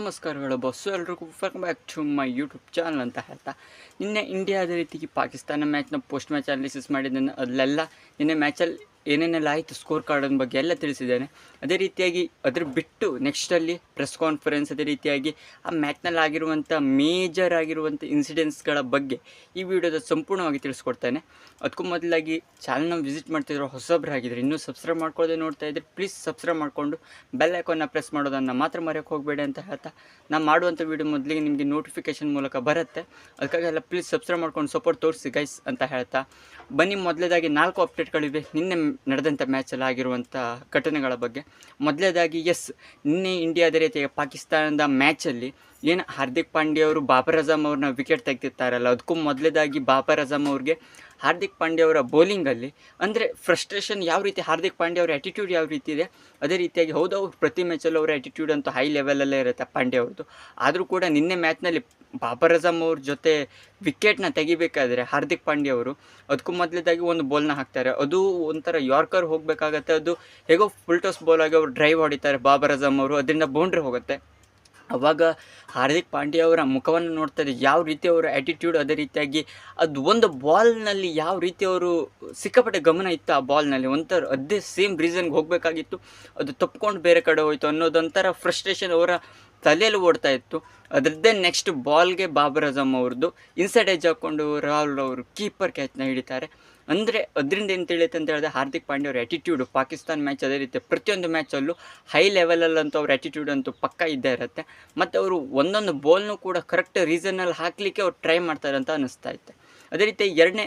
ನಮಸ್ಕಾರಗಳು ಬಸ್ಸು ಎಲ್ರಿಗೂ welcome back to my YouTube channel ಅಂತ ಹೇಳ್ತಾ. ನಿನ್ನೆ ಇಂಡಿಯಾ ರೀತಿಗೆ ರೀತಿ ಪಾಕಿಸ್ತಾನ ಮ್ಯಾಚ್ನ ಪೋಸ್ಟ್ ಮ್ಯಾಚ್ ಅನಾಲಿಸಿಸ್ ಮಾಡಿದ್ದೇನೆ ಅಲ್ಲೆಲ್ಲ ನಿನ್ನೆ ಮ್ಯಾಚಲ್ಲಿ ಏನೇನೆಲ್ಲ ಆಯಿತು ಸ್ಕೋರ್ ಕಾರ್ಡನ್ ಬಗ್ಗೆ ಎಲ್ಲ ತಿಳಿಸಿದ್ದೇನೆ. ಅದೇ ರೀತಿಯಾಗಿ ಅದ್ರ ಬಿಟ್ಟು ನೆಕ್ಸ್ಟಲ್ಲಿ ಪ್ರೆಸ್ ಕಾನ್ಫರೆನ್ಸ್ ಅದೇ ರೀತಿಯಾಗಿ ಆ ಮ್ಯಾಚ್ನಲ್ಲಿ ಆಗಿರುವಂಥ ಮೇಜರ್ ಆಗಿರುವಂಥ ಇನ್ಸಿಡೆಂಟ್ಸ್ಗಳ ಬಗ್ಗೆ ಈ ವಿಡಿಯೋದ ಸಂಪೂರ್ಣವಾಗಿ ತಿಳಿಸ್ಕೊಡ್ತೇನೆ. ಅದಕ್ಕೂ ಮೊದಲಾಗಿ ಚಾನಲ್ನ ವಿಸಿಟ್ ಮಾಡ್ತಿದ್ರು ಹೊಸಬ್ರಾಗಿದ್ರೆ ಇನ್ನೂ ಸಬ್ಸ್ಕ್ರೈಬ್ ಮಾಡ್ಕೊಳ್ಳದೆ ನೋಡ್ತಾ ಇದ್ರೆ ಪ್ಲೀಸ್ ಸಬ್ಸ್ಕ್ರೈಬ್ ಮಾಡಿಕೊಂಡು ಬೆಲ್ ಐಕಾನ್ನ ಪ್ರೆಸ್ ಮಾಡೋದನ್ನು ಮಾತ್ರ ಮರೆಯೋಕ್ಕೆ ಹೋಗಬೇಡಿ ಅಂತ ಹೇಳ್ತಾ ನಾನು ಮಾಡುವಂಥ ವಿಡಿಯೋ ಮೊದಲಿಗೆ ನಿಮಗೆ ನೋಟಿಫಿಕೇಶನ್ ಮೂಲಕ ಬರುತ್ತೆ. ಅದಕ್ಕಾಗಿ ಎಲ್ಲ ಪ್ಲೀಸ್ ಸಬ್ಸ್ಕ್ರೈಬ್ ಮಾಡ್ಕೊಂಡು ಸಪೋರ್ಟ್ ತೋರಿಸಿ ಗೈಸ್ ಅಂತ ಹೇಳ್ತಾ. ಬನ್ನಿ ಮೊದಲೇದಾಗಿ ನಾಲ್ಕು ಅಪ್ಡೇಟ್ಗಳಿವೆ ನಿನ್ನೆ ನಡೆದಂಥ ಮ್ಯಾಚಲ್ಲಿ ಆಗಿರುವಂಥ ಘಟನೆಗಳ ಬಗ್ಗೆ. ಮೊದಲೇದಾಗಿ ಎಸ್ ನಿನ್ನೆ ಇಂಡಿಯಾ ರೀತಿಯ ಪಾಕಿಸ್ತಾನದ ಮ್ಯಾಚಲ್ಲಿ ಏನು ಹಾರ್ದಿಕ್ ಪಾಂಡ್ಯ ಅವರು ಬಾಬರ್ ಅಜಮ್ ಅವ್ರನ್ನ ವಿಕೆಟ್ ತೆಗೆದಿರ್ತಾರಲ್ಲ, ಅದಕ್ಕೂ ಮೊದಲೇದಾಗಿ ಬಾಬರ್ ಅಜಮ್ ಅವ್ರಿಗೆ ಹಾರ್ದಿಕ್ ಪಾಂಡ್ಯ ಅವರ ಬೌಲಿಂಗಲ್ಲಿ ಅಂದರೆ ಫ್ರಸ್ಟ್ರೇಷನ್ ಯಾವ ರೀತಿ, ಹಾರ್ದಿಕ್ ಪಾಂಡ್ಯ ಅವರ ಆ್ಯಟಿಟ್ಯೂಡ್ ಯಾವ ರೀತಿ ಇದೆ? ಅದೇ ರೀತಿಯಾಗಿ ಹೌದು, ಅವ್ರು ಪ್ರತಿ ಮ್ಯಾಚಲ್ಲೂ ಅವರ ಆ್ಯಟಿಟ್ಯೂಡ್ ಅಂತೂ ಹೈ ಲೆವೆಲಲ್ಲೇ ಇರುತ್ತೆ ಪಾಂಡ್ಯ ಅವ್ರದ್ದು ಆದರೂ ಕೂಡ ನಿನ್ನೆ ಮ್ಯಾಚ್ನಲ್ಲಿ ಬಾಬರ್ ಅಜಮ್ ಅವ್ರ ಜೊತೆ ವಿಕೆಟ್ನ ತೆಗಿಬೇಕಾದ್ರೆ ಹಾರ್ದಿಕ್ ಪಾಂಡ್ಯ ಅವರು ಅದಕ್ಕೂ ಮೊದಲೇದಾಗಿ ಒಂದು ಬಾಲ್ನ ಹಾಕ್ತಾರೆ. ಅದು ಒಂಥರ ಯಾರ್ಕರ್ ಹೋಗಬೇಕಾಗತ್ತೆ, ಅದು ಹೇಗೋ ಫುಲ್ ಟಾಸ್ ಬಾಲ್ ಆಗಿ ಅವ್ರು ಡ್ರೈವ್ ಹೊಡಿತಾರೆ ಬಾಬರ್ ಅಜಮ್ ಅವರು, ಅದರಿಂದ ಬೌಂಡ್ರಿ ಹೋಗುತ್ತೆ. ಅವಾಗ ಹಾರ್ದಿಕ್ ಪಾಂಡ್ಯ ಅವರ ಮುಖವನ್ನು ನೋಡ್ತಾರೆ ಯಾವ ರೀತಿ ಅವರ ಆ್ಯಟಿಟ್ಯೂಡ್ ಅದೇ ರೀತಿಯಾಗಿ ಅದು ಒಂದು ಬಾಲ್ನಲ್ಲಿ ಯಾವ ರೀತಿ ಅವರು ಸಿಕ್ಕಾಪಟ್ಟೆ ಗಮನ ಇತ್ತು ಆ ಬಾಲ್ನಲ್ಲಿ ಒಂಥರ ಅದೇ ಸೇಮ್ ರೀಸನ್ಗೆ ಹೋಗಬೇಕಾಗಿತ್ತು. ಅದು ತಪ್ಪಿಕೊಂಡು ಬೇರೆ ಕಡೆ ಹೋಯಿತು ಅನ್ನೋದೊಂಥರ ಫ್ರಸ್ಟ್ರೇಷನ್ ಅವರ ತಲೆಯಲ್ಲಿ ಓಡ್ತಾ ಇತ್ತು. ಅದರದ್ದೇ ನೆಕ್ಸ್ಟ್ ಬಾಲ್ಗೆ ಬಾಬರ್ ಅಜಮ್ ಅವ್ರದ್ದು. ಇನ್ಸೈಡ್ ಎಜ್ ಹಾಕ್ಕೊಂಡು ರಾಹುಲ್ ಅವರು ಕೀಪರ್ ಕ್ಯಾಚ್ನ ಹಿಡಿತಾರೆ. ಅಂದರೆ ಅದರಿಂದ ಏನು ತಿಳಿಯುತ್ತೆ ಅಂತ ಹೇಳಿದ್ರೆ ಹಾರ್ದಿಕ್ ಪಾಂಡ್ಯ ಅವ್ರ ಆ್ಯಟಿಟ್ಯೂಡು ಪಾಕಿಸ್ತಾನ ಮ್ಯಾಚ್ ಅದೇ ರೀತಿ ಪ್ರತಿಯೊಂದು ಮ್ಯಾಚಲ್ಲೂ ಹೈ ಲೆವೆಲಲ್ಲಂತೂ ಅವ್ರ ಆ್ಯಟಿಟ್ಯೂಡ್ ಅಂತೂ ಪಕ್ಕ ಇದ್ದೇ ಇರುತ್ತೆ. ಮತ್ತು ಅವರು ಒಂದೊಂದು ಬಾಲ್ನೂ ಕೂಡ ಕರೆಕ್ಟ್ ರೀಸನಲ್ಲಿ ಹಾಕಲಿಕ್ಕೆ ಅವ್ರು ಟ್ರೈ ಮಾಡ್ತಾರೆ ಅಂತ ಅನ್ನಿಸ್ತಾ ಇತ್ತು. ಅದೇ ರೀತಿ ಎರಡನೇ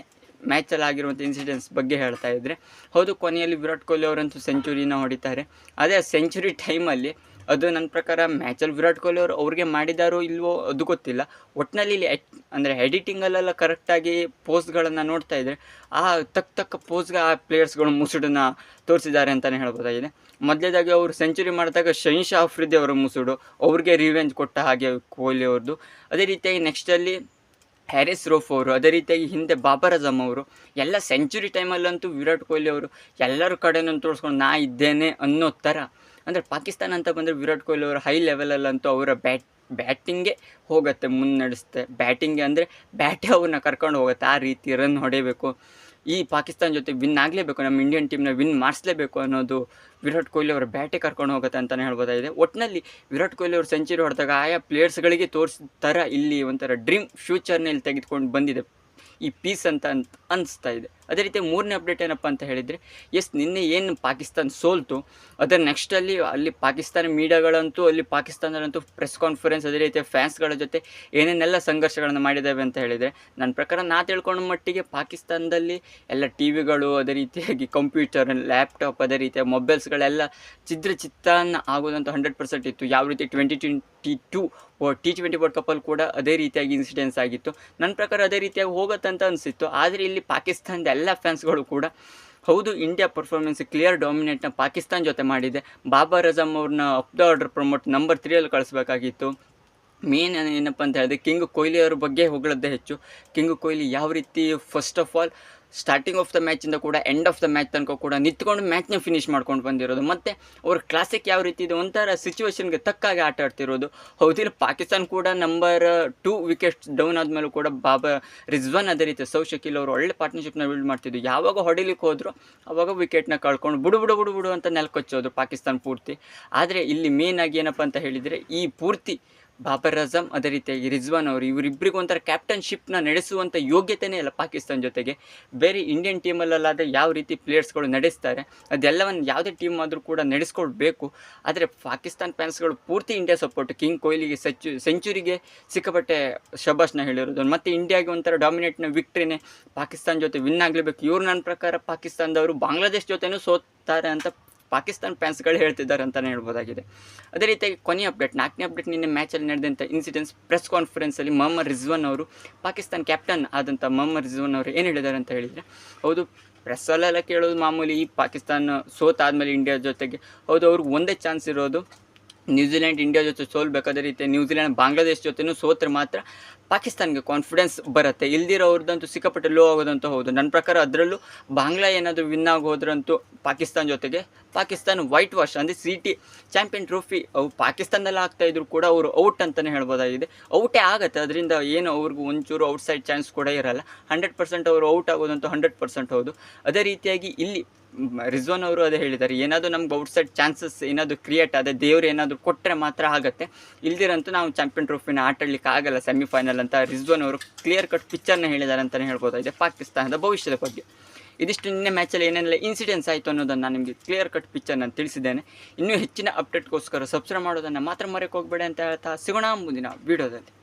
ಮ್ಯಾಚಲ್ಲಿ ಆಗಿರುವಂಥ ಇನ್ಸಿಡೆಂಟ್ಸ್ ಬಗ್ಗೆ ಹೇಳ್ತಾ ಇದ್ದರೆ ಹೌದು ಕೊನೆಯಲ್ಲಿ ವಿರಾಟ್ ಕೊಹ್ಲಿ ಅವರಂತೂ ಸೆಂಚುರಿನ ಹೊಡಿತಾರೆ. ಅದೇ ಸೆಂಚುರಿ ಟೈಮಲ್ಲಿ ಅದು ನನ್ನ ಪ್ರಕಾರ ಮ್ಯಾಚಲ್ಲಿ ವಿರಾಟ್ ಕೊಹ್ಲಿ ಅವರು ಅವ್ರಿಗೆ ಮಾಡಿದಾರೋ ಇಲ್ವೋ ಅದು ಗೊತ್ತಿಲ್ಲ. ಒಟ್ಟಿನಲ್ಲಿ ಇಲ್ಲಿ ಎಟ್ ಅಂದರೆ ಎಡಿಟಿಂಗಲ್ಲೆಲ್ಲ ಕರೆಕ್ಟಾಗಿ ಪೋಸ್ಟ್ಗಳನ್ನು ನೋಡ್ತಾ ಇದ್ದರೆ ಆ ತಕ್ಕ ತಕ್ಕ ಪೋಸ್ಟ್ಗೆ ಆ ಪ್ಲೇಯರ್ಸ್ಗಳು ಮುಸುಡನ್ನು ತೋರಿಸಿದ್ದಾರೆ ಅಂತಲೇ ಹೇಳ್ಬೋದಾಗಿದೆ. ಮೊದಲೇದಾಗಿ ಅವರು ಸೆಂಚುರಿ ಮಾಡಿದಾಗ ಶನೀಶ್ ಅಫ್ರಿದಿ ಅವರ ಮುಸುಡು, ಅವ್ರಿಗೆ ರಿವೆಂಜ್ ಕೊಟ್ಟ ಹಾಗೆ ಕೊಹ್ಲಿ ಅವ್ರದ್ದು ಅದೇ ರೀತಿಯಾಗಿ ನೆಕ್ಸ್ಟಲ್ಲಿ ಹ್ಯಾರಿಸ್ ರೋಫ್ ಅವರು, ಅದೇ ರೀತಿಯಾಗಿ ಹಿಂದೆ ಬಾಬರ್ ಅಜಮ್ ಅವರು. ಎಲ್ಲ ಸೆಂಚುರಿ ಟೈಮಲ್ಲಂತೂ ವಿರಾಟ್ ಕೊಹ್ಲಿ ಅವರು ಎಲ್ಲರ ಕಡೆನೂ ತೋರಿಸ್ಕೊಂಡು ನಾ ಇದ್ದೇನೆ ಅನ್ನೋ ಥರ ಅಂದರೆ ಪಾಕಿಸ್ತಾನ ಅಂತ ಬಂದರೆ ವಿರಾಟ್ ಕೊಹ್ಲಿ ಅವರು ಹೈ ಲೆವೆಲಲ್ಲಂತೂ ಅವರ ಬ್ಯಾಟ್ ಬ್ಯಾಟಿಂಗೆ ಹೋಗುತ್ತೆ ಮುನ್ನಡೆಸುತ್ತೆ ಬ್ಯಾಟಿಂಗ್ಗೆ ಅಂದರೆ ಬ್ಯಾಟೆ ಅವ್ರನ್ನ ಕರ್ಕೊಂಡು ಹೋಗುತ್ತೆ. ಆ ರೀತಿ ರನ್ ಹೊಡೆಯಬೇಕು ಈ ಪಾಕಿಸ್ತಾನ ಜೊತೆ ವಿನ್ ಆಗಲೇಬೇಕು, ನಮ್ಮ ಇಂಡಿಯನ್ ಟೀಮ್ನ ವಿನ್ ಮಾಡಿಸ್ಲೇಬೇಕು ಅನ್ನೋದು ವಿರಾಟ್ ಕೊಹ್ಲಿ ಅವರ ಬ್ಯಾಟೇ ಕರ್ಕೊಂಡು ಹೋಗುತ್ತೆ ಅಂತಲೇ ಹೇಳ್ಬೋದಾಗಿದೆ ಒಟ್ಟಿನಲ್ಲಿ ವಿರಾಟ್ ಕೊಹ್ಲಿ ಅವರು ಸೆಂಚುರಿ ಹೊಡೆದಾಗ ಆಯಾ ಪ್ಲೇಯರ್ಸ್ಗಳಿಗೆ ತೋರಿಸಿದ ಥರ ಇಲ್ಲಿ ಒಂಥರ ಡ್ರೀಮ್ ಫ್ಯೂಚರ್ನಲ್ಲಿ ತೆಗೆದುಕೊಂಡು ಬಂದಿದೆ. ಈ ಪೀಸ್ ಅಂತ ಅಂತ ಅನಿಸ್ತಾ ಇದೆ. ಅದೇ ರೀತಿ ಮೂರನೇ ಅಪ್ಡೇಟ್ ಏನಪ್ಪ ಅಂತ ಹೇಳಿದರೆ ಎಸ್ ನಿನ್ನೆ ಏನು ಪಾಕಿಸ್ತಾನ ಸೋಲ್ತು ಅದರ ನೆಕ್ಸ್ಟಲ್ಲಿ ಅಲ್ಲಿ ಪಾಕಿಸ್ತಾನ ಮೀಡಿಯಾಗಳಂತೂ, ಅಲ್ಲಿ ಪಾಕಿಸ್ತಾನದಲ್ಲಂತೂ ಪ್ರೆಸ್ ಕಾನ್ಫರೆನ್ಸ್ ಅದೇ ರೀತಿಯ ಫ್ಯಾನ್ಸ್ಗಳ ಜೊತೆ ಏನೇನೆಲ್ಲ ಸಂಘರ್ಷಗಳನ್ನು ಮಾಡಿದ್ದಾವೆ ಅಂತ ಹೇಳಿದರೆ, ನನ್ನ ಪ್ರಕಾರ ನಾ ತಿಳ್ಕೊಂಡ ಮಟ್ಟಿಗೆ ಪಾಕಿಸ್ತಾನದಲ್ಲಿ ಎಲ್ಲ ಟಿ ವಿಗಳು ಅದೇ ರೀತಿಯಾಗಿ ಕಂಪ್ಯೂಟರ್ ಲ್ಯಾಪ್ಟಾಪ್ ಅದೇ ರೀತಿಯ ಮೊಬೈಲ್ಸ್ಗಳೆಲ್ಲ ಚಿದ್ರ ಚಿತ್ತಾನ ಆಗೋದಂತೂ ಹಂಡ್ರೆಡ್ ಪರ್ಸೆಂಟ್ ಇತ್ತು. ಯಾವ ರೀತಿ twenty twenty two T twenty world ಕಪ್ಪಲ್ಲಿ ಕೂಡ ಅದೇ ರೀತಿಯಾಗಿ ಇನ್ಸಿಡೆನ್ಸ್ ಆಗಿತ್ತು. ನನ್ನ ಪ್ರಕಾರ ಅದೇ ರೀತಿಯಾಗಿ ಹೋಗುತ್ತೆ ಅಂತ ಅನಿಸಿತ್ತು. ಆದರೆ ಇಲ್ಲಿ ಪಾಕಿಸ್ತಾನದ ಎಲ್ಲ ಫ್ಯಾನ್ಸ್ಗಳು ಕೂಡ, ಹೌದು ಇಂಡಿಯಾ ಪರ್ಫಾರ್ಮೆನ್ಸ್ ಕ್ಲಿಯರ್ ಡಾಮಿನೇಟ್ನ ಪಾಕಿಸ್ತಾನ ಜೊತೆ ಮಾಡಿದೆ. ಬಾಬರ್ ಅಜಮ್ ಅವ್ರನ್ನ up the order promote number ತ್ರೀಯಲ್ಲಿ ಕಳಿಸ್ಬೇಕಾಗಿತ್ತು. ಮೇನ್ ಏನಪ್ಪ ಅಂತ ಹೇಳಿದ್ರೆ ಕಿಂಗ್ ಕೊಹ್ಲಿ ಅವ್ರ ಬಗ್ಗೆ ಹೊಗಳದ್ದೇ ಹೆಚ್ಚು. ಕಿಂಗ್ ಕೊಹ್ಲಿ ಯಾವ ರೀತಿ first of all starting of the ಮ್ಯಾಚಿಂದ ಕೂಡ ಎಂಡ್ ಆಫ್ ದ ಮ್ಯಾಚ್ ತನಕ ಕೂಡ ನಿಂತ್ಕೊಂಡು ಮ್ಯಾಚ್ನ ಫಿನಿಶ್ ಮಾಡ್ಕೊಂಡು ಬಂದಿರೋದು. ಮತ್ತು ಅವ್ರ ಕ್ಲಾಸಿಕ್ ಯಾವ ರೀತಿ ಇದೆ ಒಂಥರ ಸಿಚುವೇಶನ್ಗೆ ತಕ್ಕಾಗಿ ಆಟ ಆಡ್ತಿರೋದು. ಹೌದಿಲ್ಲ ಪಾಕಿಸ್ತಾನ ಕೂಡ ನಂಬರ್ ಟೂ ವಿಕೆಟ್ಸ್ ಡೌನ್ ಆದಮೇಲೂ ಕೂಡ ಬಾಬಾ ರಿಜ್ವಾನ್ ಅದೇ ರೀತಿ, ಸೌ ಶಕೀಲ್ ಅವರು ಒಳ್ಳೆ ಪಾರ್ಟ್ನರ್ಶಿಪ್ನ ಬಿಲ್ಡ್ ಮಾಡ್ತಿದ್ದು ಯಾವಾಗ ಹೊಡಿಲಿಕ್ಕೆ ಹೋದ್ರು ಅವಾಗ ವಿಕೆಟ್ನ ಕಳ್ಕೊಂಡು ಬುಡು ಬುಡು ಬುಡು ಬುಡು ಅಂತ ನೆಲಕೊಚ್ಚೋದು ಪಾಕಿಸ್ತಾನ ಪೂರ್ತಿ. ಆದರೆ ಇಲ್ಲಿ ಮೇನ್ ಆಗಿ ಏನಪ್ಪ ಅಂತ ಹೇಳಿದರೆ, ಈ ಪೂರ್ತಿ ಬಾಬರ್ ಅಜಮ್ ಅದೇ ರೀತಿಯಾಗಿ ರಿಜ್ವಾನ್ ಅವರು ಇವರಿಬ್ಬರಿಗೂ ಒಂಥರ ಕ್ಯಾಪ್ಟನ್ಶಿಪ್ನ ನಡೆಸುವಂಥ ಯೋಗ್ಯತೆಯೇ ಇಲ್ಲ ಪಾಕಿಸ್ತಾನ ಜೊತೆಗೆ. ಬೇರೆ ಇಂಡಿಯನ್ ಟೀಮಲ್ಲಲ್ಲಾದರೆ ಯಾವ ರೀತಿ ಪ್ಲೇಯರ್ಸ್ಗಳು ನಡೆಸ್ತಾರೆ, ಅದೆಲ್ಲವನ್ನು ಯಾವುದೇ ಟೀಮ್ ಆದರೂ ಕೂಡ ನಡೆಸ್ಕೊಳ್ಬೇಕು ಆದರೆ ಪಾಕಿಸ್ತಾನ್ ಫ್ಯಾನ್ಸ್ಗಳು ಪೂರ್ತಿ ಇಂಡಿಯಾ ಸಪೋರ್ಟ್. ಕಿಂಗ್ ಕೊಹ್ಲಿಗೆ ಸೆಚ್ಚು, ಸೆಂಚುರಿಗೆ ಸಿಕ್ಕಾಪಟ್ಟೆ ಶಬಾಷ್ನ ಹೇಳಿರೋದು. ಮತ್ತು ಇಂಡಿಯಾಗೆ ಒಂಥರ ಡಾಮಿನೇಟ್ನ ವಿಕ್ಟ್ರಿನೇ ಪಾಕಿಸ್ತಾನ ಜೊತೆ ವಿನ್ ಆಗಲೇಬೇಕು. ಇವ್ರು ನನ್ನ ಪ್ರಕಾರ ಪಾಕಿಸ್ತಾನದವರು. ಬಾಂಗ್ಲಾದೇಶ್ ಜೊತೆನೂ ಸೋತ್ತಾರೆ ಅಂತ ಪಾಕಿಸ್ತಾನ ಫ್ಯಾನ್ಸ್ಗಳು ಹೇಳ್ತಿದ್ದಾರೆ ಅಂತಲೇ ಹೇಳ್ಬೋದಾಗಿದೆ. ಅದೇ ರೀತಿಯಾಗಿ ಕೊನೆಯ ಅಪ್ಡೇಟ್ ನಾಲ್ಕನೇ ಅಪ್ಡೇಟ್ ನಿನ್ನೆ ಮ್ಯಾಚಲ್ಲಿ ನಡೆದಂಥ ಇನ್ಸಿಡೆನ್ಸ್ ಪ್ರೆಸ್ ಕಾನ್ಫರೆನ್ಸಲ್ಲಿ ಮೊಹಮ್ಮದ್ ರಿಜ್ವಾನ್ ಅವರು, ಪಾಕಿಸ್ತಾನ ಕ್ಯಾಪ್ಟನ್ ಆದಂಥ ಮೊಹಮ್ಮದ್ ರಿಜ್ವಾನ್ ಅವರು ಏನು ಹೇಳಿದ್ದಾರೆ ಅಂತ ಹೇಳಿದರೆ, ಹೌದು ಪ್ರೆಸ್ಸಲ್ಲೆಲ್ಲ ಕೇಳೋದು ಮಾಮೂಲಿ ಈ ಪಾಕಿಸ್ತಾನ ಸೋತಾದ್ಮೇಲೆ ಇಂಡಿಯಾ ಜೊತೆಗೆ, ಹೌದು ಅವ್ರಿಗೆ ಒಂದೇ ಚಾನ್ಸ್ ಇರೋದು ನ್ಯೂಜಿಲೆಂಡ್, ಇಂಡಿಯಾ ಜೊತೆ ಸೋಲ್ಬೇಕು ಅದೇ ರೀತಿ ನ್ಯೂಜಿಲೆಂಡ್, ಬಾಂಗ್ಲಾದೇಶ ಜೊತೆನೂ ಸೋತ್ರೆ ಮಾತ್ರ ಪಾಕಿಸ್ತಾನ್ಗೆ ಕಾನ್ಫಿಡೆನ್ಸ್ ಬರುತ್ತೆ. ಇಲ್ದಿರೋರ್ದಂತೂ ಸಿಕ್ಕಾಪಟ್ಟೆ ಲೋ ಆಗೋದಂತೂ ಹೌದು. ನನ್ನ ಪ್ರಕಾರ ಅದರಲ್ಲೂ ಬಾಂಗ್ಲಾ ಏನಾದರೂ ವಿನ್ ಆಗೋದ್ರಂತೂ ಪಾಕಿಸ್ತಾನ ಜೊತೆಗೆ. ಪಾಕಿಸ್ತಾನ ವೈಟ್ ವಾಶ್ ಅಂದರೆ ಸಿ ಟಿ ಚಾಂಪಿಯನ್ ಟ್ರೋಫಿ ಅವು ಪಾಕಿಸ್ತಾನದಲ್ಲಿ ಆಗ್ತಾ ಇದ್ರು ಕೂಡ ಅವರು ಔಟ್ ಅಂತಲೇ ಹೇಳ್ಬೋದಾಗಿದೆ. ಔಟೇ ಆಗುತ್ತೆ, ಅದರಿಂದ ಏನು ಅವ್ರಿಗೂ ಒಂಚೂರು ಔಟ್ಸೈಡ್ ಚಾನ್ಸ್ ಕೂಡ ಇರಲ್ಲ. ಹಂಡ್ರೆಡ್ ಪರ್ಸೆಂಟ್ ಅವರು ಔಟ್ ಆಗೋದಂತೂ ಹಂಡ್ರೆಡ್ ಪರ್ಸೆಂಟ್ ಹೌದು. ಅದೇ ರೀತಿಯಾಗಿ ಇಲ್ಲಿ ರಿಜ್ವಾನ್ ಅವರು ಅದೇ ಹೇಳಿದ್ದಾರೆ. ಏನಾದರೂ ನಮ್ಗೆ ಔಟ್ಸೈಡ್ ಚಾನ್ಸಸ್ ಏನಾದರೂ ಕ್ರಿಯೇಟ್ ಆದರೆ ದೇವ್ರು ಏನಾದರೂ ಕೊಟ್ಟರೆ ಮಾತ್ರ ಆಗುತ್ತೆ. ಇಲ್ದಿರಂತೂ ನಾವು ಚಾಂಪಿಯನ್ ಟ್ರೋಫಿನ ಆಟಾಡಲಿಕ್ಕೆ ಆಗಲ್ಲ ಸೆಮಿಫೈನಲ್ ಅಂತ ರಿಜ್ವಾನ್ ಅವರು ಕ್ಲಿಯರ್ ಕಟ್ ಪಿಕ್ಚರ್ನ ಹೇಳಿದ್ದಾರೆ ಅಂತಲೇ ಹೇಳ್ಬೋದಾಗಿದೆ ಪಾಕಿಸ್ತಾನದ ಭವಿಷ್ಯದ ಬಗ್ಗೆ. ಇದಿಷ್ಟು ನಿನ್ನೆ ಮ್ಯಾಚಲ್ಲಿ ಏನೆಲ್ಲ ಇನ್ಸಿಡೆನ್ಸ್ ಆಯಿತು ಅನ್ನೋದನ್ನು ನಾನು ನಿಮಗೆ ಕ್ಲಿಯರ್ ಕಟ್ ಪಿಕ್ಚರ್ ನಾನು ತಿಳಿಸಿದ್ದೇನೆ. ಇನ್ನೂ ಹೆಚ್ಚಿನ ಅಪ್ಡೇಟ್ಗೋಸ್ಕರ ಸಬ್ಸ್ಕ್ರೈಬ್ ಮಾಡೋದನ್ನು ಮಾತ್ರ ಮರೆಯೋಕೆ ಹೋಗಬೇಡಿ ಅಂತ ಹೇಳ್ತಾ ಸಿಗೋಣ ಮುಂದಿನ ವೀಡಿಯೋದಲ್ಲಿ